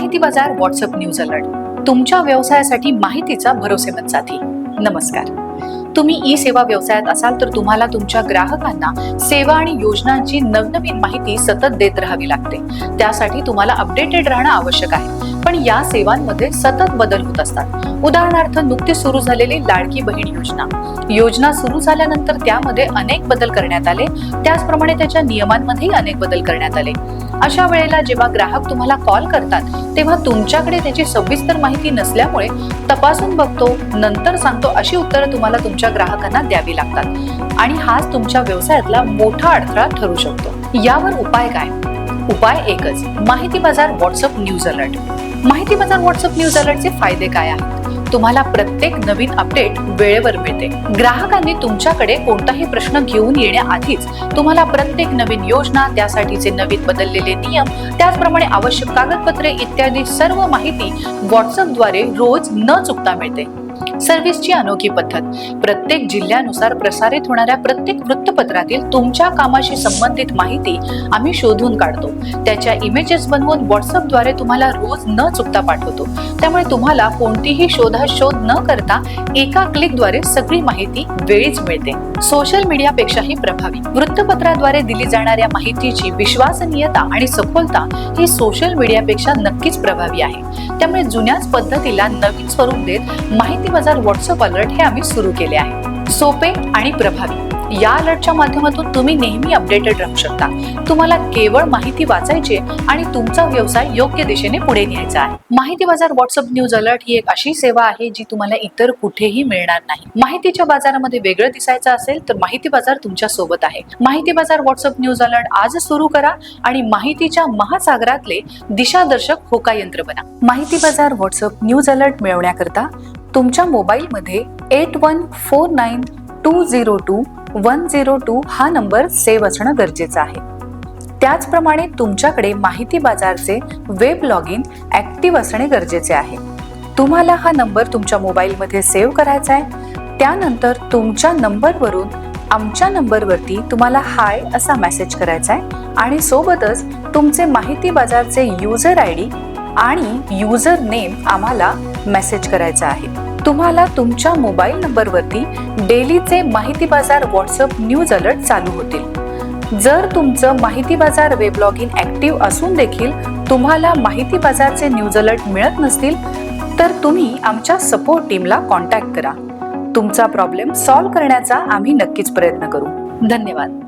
माहिती बाजार WhatsApp news alert तुमच्या व्यवसायासाठी माहितीचा भरोसेमत साथी. नमस्कार. तुम्ही ई सेवा व्यवसायात असाल तर तुम्हाला तुमच्या ग्राहकांना सेवा आणि योजनांची नवनवीन माहिती सतत देत राहावी लागते. त्यासाठी तुम्हाला अपडेटेड राहणं आवश्यक आहे. पण या सेवांमध्ये सतत बदल होत असतात. उदाहरणार्थ नुकतीच सुरू झालेली लाडकी बहीण योजना. योजना सुरू झाल्यानंतर त्यामध्ये अनेक बदल करण्यात आले. त्याचप्रमाणे त्याच्या नियमांमध्येही अनेक बदल करण्यात आले. अशा वेळेला जेव्हा ग्राहक तुम्हाला कॉल करतात तेव्हा तुमच्याकडे त्याची सविस्तर माहिती नसल्यामुळे तपासून बघतो नंतर सांगतो अशी उत्तरं तुम्हाला तुमच्या ग्राहकांना द्यावी लागतात. आणि हाच तुमच्या व्यवसायातला मोठा अडथळा ठरू शकतो. यावर उपाय काय? उपाय एकच माहिती बाजार व्हॉट्सअप न्यूज अलर्ट माहिती बाजार व्हॉट्सअप न्यूज अलर्टचे फायदे काय आहेत? तुम्हाला प्रत्येक नवीन अपडेट वेळेवर मिळते. ग्राहकांनी तुमच्याकडे कोणताही प्रश्न घेऊन येण्याआधीच तुम्हाला प्रत्येक नवीन योजना त्यासाठीचे नवीन बदललेले नियम त्याचप्रमाणे आवश्यक कागदपत्रे इत्यादी सर्व माहिती व्हॉट्सअपद्वारे रोज न चुकता मिळते. सर्व्हिसची अनोखी पद्धत. प्रत्येक जिल्ह्यानुसार प्रसारित होणाऱ्या प्रत्येक वृत्तपत्रातील तुमच्या कामाशी संबंधित माहिती आम्ही शोधून काढतो. त्याच्या इमेजेस बनवून व्हॉट्सअपद्वारे तुम्हाला रोज न चुकता पाठवतो. त्यामुळे तुम्हाला कोणतीही शोधाशोध न करता एका क्लिकद्वारे सगळी माहिती वेळीच मिळते. सोशल मीडियापेक्षाही प्रभावी. वृत्तपत्राद्वारे दिली जाणाऱ्या माहितीची विश्वसनीयता आणि सखोलता ही सोशल मीडियापेक्षा नक्कीच प्रभावी आहे. त्यामुळे जुन्याच पद्धतीला नवीन स्वरूप देत माहिती बाजार व्हॉट्सअप अलर्ट हे आम्ही सुरू केले आहे. सोपे आणि प्रभावी. या अलर्टच्या माध्यमातून तुम्ही नेहमी अपडेटेड राहू शकता. तुम्हाला केवळ माहिती वाचायची आणि तुमचा व्यवसाय योग्य दिशेने पुढे न्यायचा आहे. माहिती बाजार व्हॉट्सअप न्यूज अलर्ट ही एक अशी सेवा आहे जी तुम्हाला इतर कुठेही मिळणार नाही. माहितीच्या बाजारामध्ये वेगळं दिसायचं असेल तर माहिती बाजार तुमच्यासोबत आहे. माहिती बाजार व्हॉट्सअप न्यूज अलर्ट आज सुरू करा आणि माहितीच्या महासागरातले दिशादर्शक होका यंत्र बना. माहिती बाजार व्हॉट्सअप न्यूज अलर्ट मिळवण्याकरता तुमच्या मोबाईलमध्ये eight one four nine two zero two one zero two हा नंबर सेव्ह असणं गरजेचं आहे. त्याचप्रमाणे तुमच्याकडे माहिती बाजारचे वेब लॉग इन ॲक्टिव्ह असणे गरजेचे आहे. तुम्हाला हा नंबर तुमच्या मोबाईलमध्ये सेव्ह करायचा आहे. त्यानंतर तुमच्या नंबरवरून आमच्या नंबरवरती तुम्हाला हाय असा मेसेज करायचा आहे आणि सोबतच तुमचे माहिती बाजारचे युजर आय डी आणि युजर नेम आम्हाला मेसेज करायचा आहे. तुम्हाला तुमच्या मोबाईल नंबरवरती डेलीचे माहिती बाजार व्हॉट्सअप न्यूज अलर्ट चालू होतील. जर तुमचं माहिती बाजार वेब लॉग इन ॲक्टिव्ह असून देखील तुम्हाला माहिती बाजारचे न्यूज अलर्ट मिळत नसतील तर तुम्ही आमच्या सपोर्ट टीमला कॉन्टॅक्ट करा. तुमचा प्रॉब्लेम सॉल्व्ह करण्याचा आम्ही नक्कीच प्रयत्न करू. धन्यवाद.